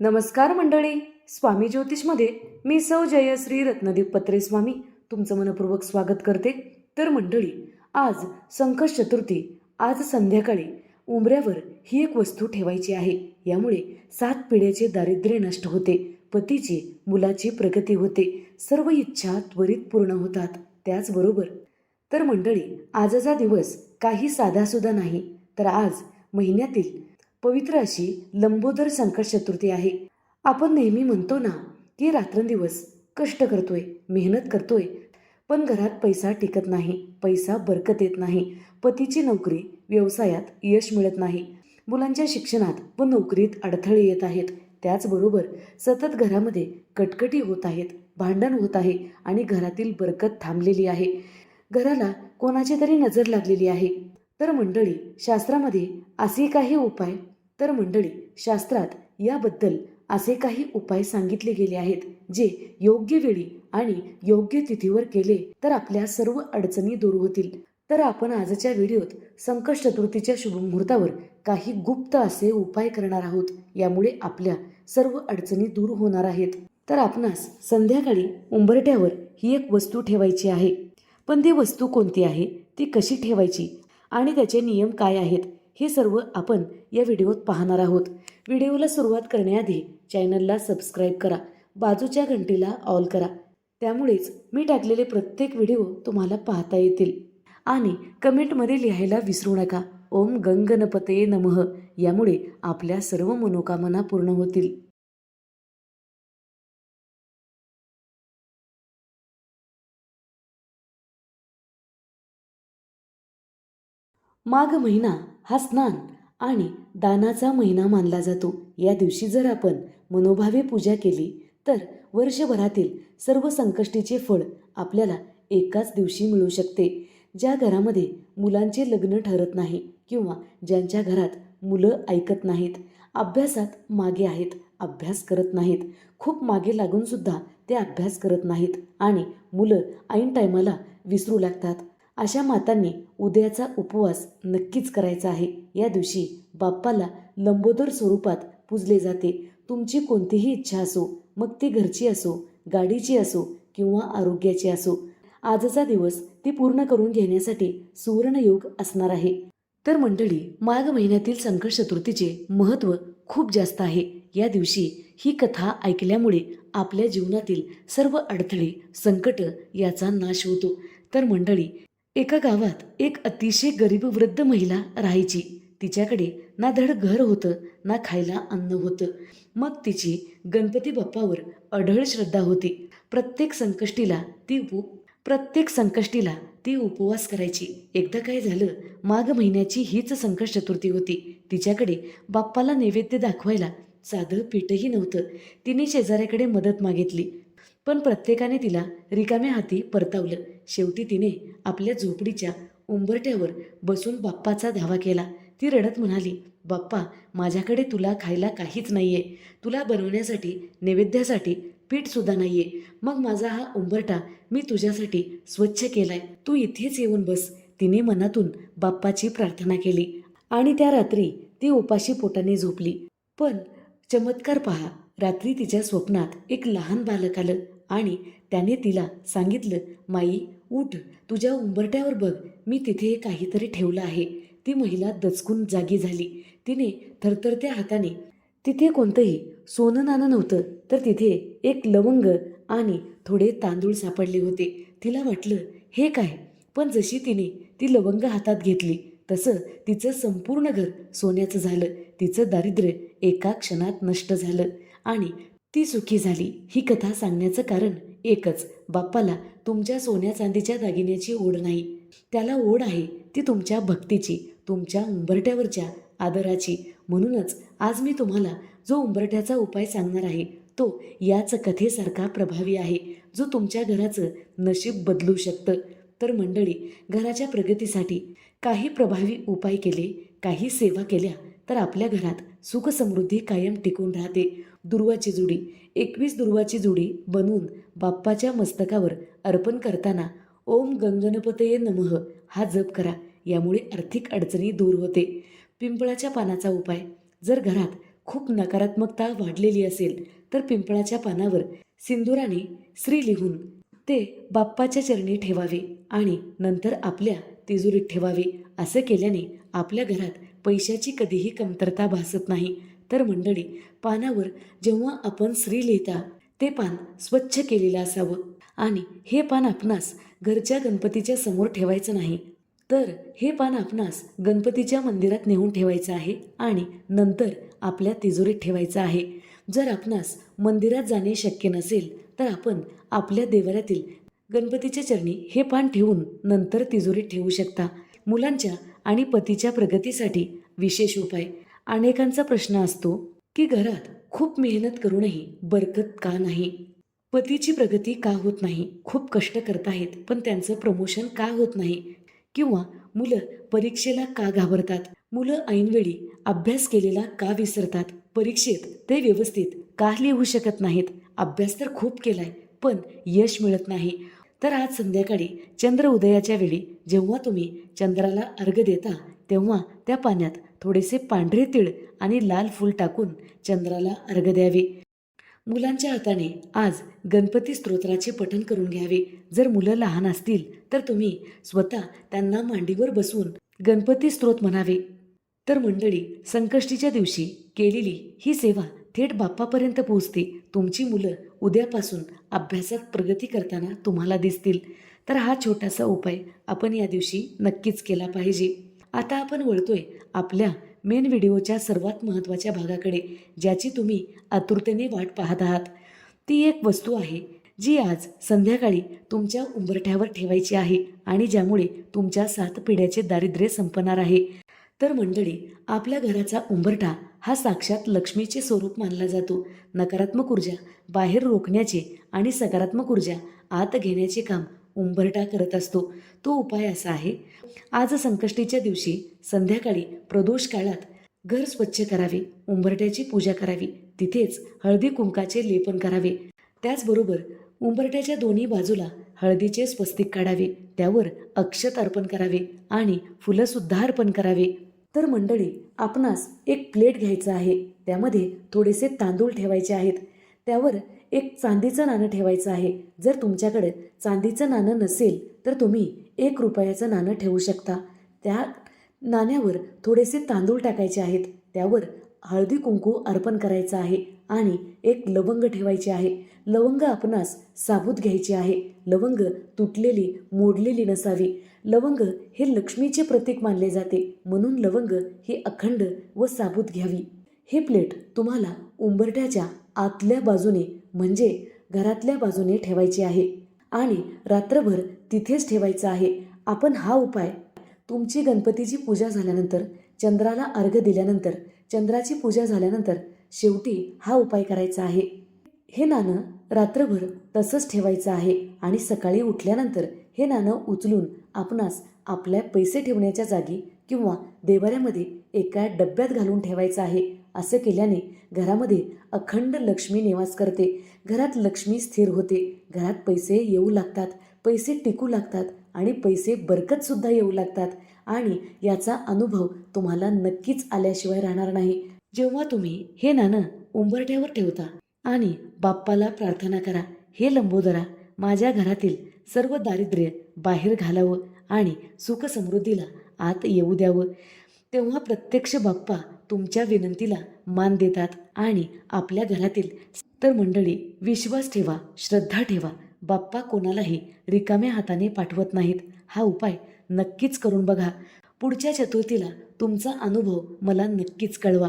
नमस्कार मंडळी स्वामी ज्योतिषमध्ये मी सौ जयश्री रत्नदीप पत्रे स्वामी तुमचं मनपूर्वक स्वागत करते. तर मंडळी आज संकट चतुर्थी आज संध्याकाळी उंबऱ्यावर ही एक वस्तू ठेवायची आहे. यामुळे सात पिढ्याचे दारिद्र्य नष्ट होते पतीची मुलाची प्रगती होते सर्व इच्छा त्वरित पूर्ण होतात. त्याचबरोबर तर मंडळी आजचा दिवस काही साधासुद्धा नाही तर आज महिन्यातील पवित्र अशी लंबोदर संकट चतुर्थी आहे. आपण नेहमी म्हणतो ना की रात्रंदिवस कष्ट करतोय मेहनत करतोय पण घरात पैसा टिकत नाही पैसा बरकत येत नाही पतीची नोकरी व्यवसायात यश मिळत नाही मुलांच्या शिक्षणात व नोकरीत अडथळे येत आहेत त्याचबरोबर सतत घरामध्ये कटकटी होत आहेत भांडण होत आहे आणि घरातील बरकत थांबलेली आहे. घराला कोणाची तरी नजर लागलेली आहे. तर मंडळी शास्त्रामध्ये असे काही उपाय तर मंडळी शास्त्रात याबद्दल असे काही उपाय सांगितले गेले आहेत जे योग्य वेळी आणि योग्य तिथीवर केले तर आपल्या सर्व अडचणी दूर होतील. तर आपण आजच्या व्हिडिओत संकट चतुर्थीच्या शुभमुहूर्तावर काही गुप्त असे उपाय करणार आहोत यामुळे आपल्या सर्व अडचणी दूर होणार आहेत. तर आपणास संध्याकाळी उंबरट्यावर ही एक वस्तू ठेवायची आहे. पण ती वस्तू कोणती आहे? ती कशी ठेवायची? आणि त्याचे नियम काय आहेत? हे सर्व आपण या व्हिडिओत पाहणार आहोत. व्हिडिओला सुरुवात करण्याआधी चॅनलला सबस्क्राईब करा बाजूच्या घंटीला ऑल करा. त्यामुळेच मी टाकलेले प्रत्येक व्हिडिओ तुम्हाला पाहता येतील. आणि कमेंटमध्ये लिहायला विसरू नका. ओम गंगनपते नमः. यामुळे आपल्या सर्व मनोकामना पूर्ण होतील. माघ महिना हा स्नान आणि दानाचा महिना मानला जातो. या दिवशी जर आपण मनोभावे पूजा केली तर वर्षभरातील सर्व संकष्टीचे फळ आपल्याला एकाच दिवशी मिळू शकते. ज्या घरामध्ये मुलांचे लग्न ठरत नाही किंवा ज्यांच्या घरात मुलं ऐकत नाहीत अभ्यासात मागे आहेत अभ्यास करत नाहीत खूप मागे लागूनसुद्धा ते अभ्यास करत नाहीत आणि मुलं ऐन टायमाला विसरू लागतात. अशा मातांनी उद्याचा उपवास नक्कीच करायचा आहे. या दिवशी बाप्पाला लंबोदर स्वरूपात पूजले जाते. तुमची कोणतीही इच्छा असो मग ती घरची असो गाडीची असो किंवा आरोग्याची असो आजचा दिवस ती पूर्ण करून घेण्यासाठी सुवर्णयोग असणार आहे. तर मंडळी माघ महिन्यातील संकट चतुर्थीचे महत्त्व खूप जास्त आहे. या दिवशी ही कथा ऐकल्यामुळे आपल्या जीवनातील सर्व अडथळे संकट याचा नाश होतो. तर मंडळी एका गावात एक अतिशय गरीब वृद्ध महिला राहायची. तिच्याकडे ना धड घर होतं ना खायला अन्न होतं. मग तिची गणपती बाप्पावर अढळ श्रद्धा होती. प्रत्येक संकष्टीला ती उप प्रत्येक संकष्टीला ती उपवास करायची. एकदा काय झालं माघ महिन्याची हीच संकट चतुर्थी होती. तिच्याकडे बाप्पाला नैवेद्य दाखवायला साधं पीठही नव्हतं. तिने शेजाऱ्याकडे मदत मागितली. पण प्रत्येकाने तिला रिकाम्या हाती परतावलं. शेवटी तिने आपल्या झोपडीच्या उंबरट्यावर बसून बाप्पाचा धावा केला. ती रडत म्हणाली बाप्पा माझ्याकडे तुला खायला काहीच नाहीये. तुला बनवण्यासाठी नैवेद्यासाठी पीठसुद्धा नाहीये. मग माझा हा उंबरटा मी तुझ्यासाठी स्वच्छ केलाय. तू इथेच येऊन बस. तिने मनातून बाप्पाची प्रार्थना केली. आणि त्या रात्री ती उपाशी पोटाने झोपली. पण चमत्कार पहा रात्री तिच्या स्वप्नात एक लहान बालक आलं. आणि त्याने तिला सांगितलं माई उठ तुझ्या उंबरट्यावर बघ. मी तिथे काहीतरी ठेवलं आहे. ती महिला दचकून जागी झाली. तिने थरथरत्या हाताने तिथे कोणतंही सोनं नाणं नव्हतं तर तिथे एक लवंग आणि थोडे तांदूळ सापडले होते. तिला वाटलं हे काय? पण जशी तिने ती लवंग हातात घेतली तसं तिचं संपूर्ण घर सोन्याचं झालं. तिचं दारिद्र्य एका क्षणात नष्ट झालं आणि ती सुखी झाली. ही कथा सांगण्याचं कारण एकच. बाप्पाला तुमच्या सोन्या चांदीच्या दागिन्याची ओढ नाही. त्याला ओढ आहे ती तुमच्या भक्तीची तुमच्या उंबरट्यावरच्या आदराची. म्हणूनच आज मी तुम्हाला जो उंबरट्याचा उपाय सांगणार आहे तो याच कथेसारखा प्रभावी आहे जो तुमच्या घराचं नशीब बदलू शकतं. तर मंडळी घराच्या प्रगतीसाठी काही प्रभावी उपाय केले काही सेवा केल्या तर आपल्या घरात सुखसमृद्धी कायम टिकून राहते. दुर्वाची जुडी एकवीस दुर्वाची जुडी बनवून बाप्पाच्या मस्तकावर अर्पण करताना ओम गंगणपतये नमः हा जप करा यामुळे आर्थिक अडचणी दूर होते. पिंपळाच्या पानाचा उपाय जर घरात खूप नकारात्मकता वाढलेली असेल तर पिंपळाच्या पानावर सिंदुराने श्री लिहून ते बाप्पाच्या चरणी ठेवावे आणि नंतर आपल्या तिजोरीत ठेवावे असं केल्याने आपल्या घरात पैशाची कधीही कमतरता भासत नाही. तर मंडळी पानावर जेव्हा आपण स्त्री लिहिता ते पान स्वच्छ केलेलं असावं. आणि हे पान आपणास घरच्या गणपतीच्या समोर ठेवायचं नाही. तर हे पान आपणास गणपतीच्या मंदिरात नेऊन ठेवायचं आहे आणि नंतर आपल्या तिजोरीत ठेवायचं आहे. जर आपणास मंदिरात जाणे शक्य नसेल तर आपण आपल्या देवाऱ्यातील गणपतीच्या चरणी हे पान ठेवून नंतर तिजोरीत ठेवू शकता. मुलांच्या आणि पतीच्या प्रगतीसाठी विशेष उपाय. अनेकांचा प्रश्न असतो की घरात खूप मेहनत करूनही बरकत का नाही? पतीची प्रगती का होत नाही? खूप कष्ट करताहेत पण त्यांचं प्रमोशन का होत नाही? किंवा मुलं परीक्षेला का घाबरतात? मुलं ऐनवेळी अभ्यास केलेला का विसरतात? परीक्षेत ते व्यवस्थित का लिहू शकत नाहीत? अभ्यास तर खूप केलाय पण यश मिळत नाही. तर आज संध्याकाळी चंद्र उदयाच्या वेळी जेव्हा तुम्ही चंद्राला अर्घ देता तेव्हा त्या पाण्यात थोडेसे पांढरे तीळ आणि लाल फूल टाकून चंद्राला अर्घ द्यावे. मुलांच्या हाताने आज गणपती स्तोत्राचे पठण करून घ्यावे. जर मुलं लहान असतील तर तुम्ही स्वतः त्यांना मांडीवर बसवून गणपती स्त्रोत म्हणावे. तर मंडळी संकष्टीच्या दिवशी केलेली ही सेवा थेट बाप्पापर्यंत पोहोचते. तुमची मुलं उद्यापासून अभ्यासात प्रगती करताना तुम्हाला दिसतील. तर हा छोटासा उपाय आपण या दिवशी नक्कीच केला पाहिजे. आता आपण वळतोय आपल्या मेन व्हिडिओच्या सर्वात महत्त्वाच्या भागाकडे ज्याची तुम्ही आतुरतेने वाट पाहत आहात. ती एक वस्तू आहे जी आज संध्याकाळी तुमच्या उंबरठ्यावर ठेवायची आहे आणि ज्यामुळे तुमच्या सात पिढ्याचे दारिद्र्य संपणार आहे. तर मंडळी आपल्या घराचा उंबरठा हा साक्षात लक्ष्मीचे स्वरूप मानला जातो. नकारात्मक ऊर्जा बाहेर रोखण्याचे आणि सकारात्मक ऊर्जा आत घेण्याचे काम उंबरठा करत असतो. तो उपाय असा आहे आज संकष्टीच्या दिवशी संध्याकाळी प्रदोष काळात घर स्वच्छ करावे उंबरट्याची पूजा करावी तिथेच हळदी कुंकाचे लेपन करावे. त्याचबरोबर उंबरट्याच्या दोन्ही बाजूला हळदीचे स्वस्तिक काढावे त्यावर अक्षत अर्पण करावे आणि फुलंसुद्धा अर्पण करावे. तर मंडळी आपणास एक प्लेट घ्यायचं आहे. त्यामध्ये थोडेसे तांदूळ ठेवायचे आहेत. त्यावर एक चांदीचं नाणं ठेवायचं आहे. जर तुमच्याकडे चांदीचं नाणं नसेल तर तुम्ही एक रुपयाचं नाणं ठेवू शकता. त्या नाण्यावर थोडेसे तांदूळ टाकायचे आहेत. त्यावर हळदी कुंकू अर्पण करायचं आहे. आणि एक लवंग ठेवायचे आहे. लवंग आपणास साबूत घ्यायचे आहे. लवंग तुटलेली मोडलेली नसावी. लवंग हे लक्ष्मीचे प्रतीक मानले जाते. म्हणून लवंग ही अखंड व साबूत घ्यावी. हे प्लेट तुम्हाला उंबरठ्याच्या आतल्या बाजूने म्हणजे घरातल्या बाजूने ठेवायचे आहे. आणि रात्रभर तिथेच ठेवायचं आहे. आपण हा उपाय तुमची गणपतीची पूजा झाल्यानंतर चंद्राला अर्घ दिल्यानंतर चंद्राची पूजा झाल्यानंतर शेवटी हा उपाय करायचा आहे. हे नाणं रात्रभर तसंच ठेवायचं आहे आणि सकाळी उठल्यानंतर हे नाणं उचलून आपणास आपल्या पैसे ठेवण्याच्या जागी किंवा देवाऱ्यामध्ये एका डब्यात घालून ठेवायचं आहे असं केल्याने घरामध्ये अखंड लक्ष्मी निवास करते. घरात लक्ष्मी स्थिर होते. घरात पैसे येऊ लागतात पैसे टिकू लागतात आणि पैसे बरकतसुद्धा येऊ लागतात आणि याचा अनुभव तुम्हाला नक्कीच आल्याशिवाय राहणार नाही. जेव्हा तुम्ही हे नाणं उंबरठ्यावर ठेवता आणि बाप्पाला प्रार्थना करा हे लंबोदरा माझ्या घरातील सर्व दारिद्र्य बाहेर घालावं आणि सुखसमृद्धीला आत येऊ द्यावं. तेव्हा प्रत्यक्ष बाप्पा तुमच्या विनंतीला मान देतात आणि आपल्या घरातील तर मंडळी विश्वास ठेवा श्रद्धा ठेवा. बाप्पा कोणालाही रिकाम्या हाताने पाठवत नाहीत. हा उपाय नक्कीच करून बघा. पुढच्या चतुर्थीला तुमचा अनुभव मला नक्कीच कळवा.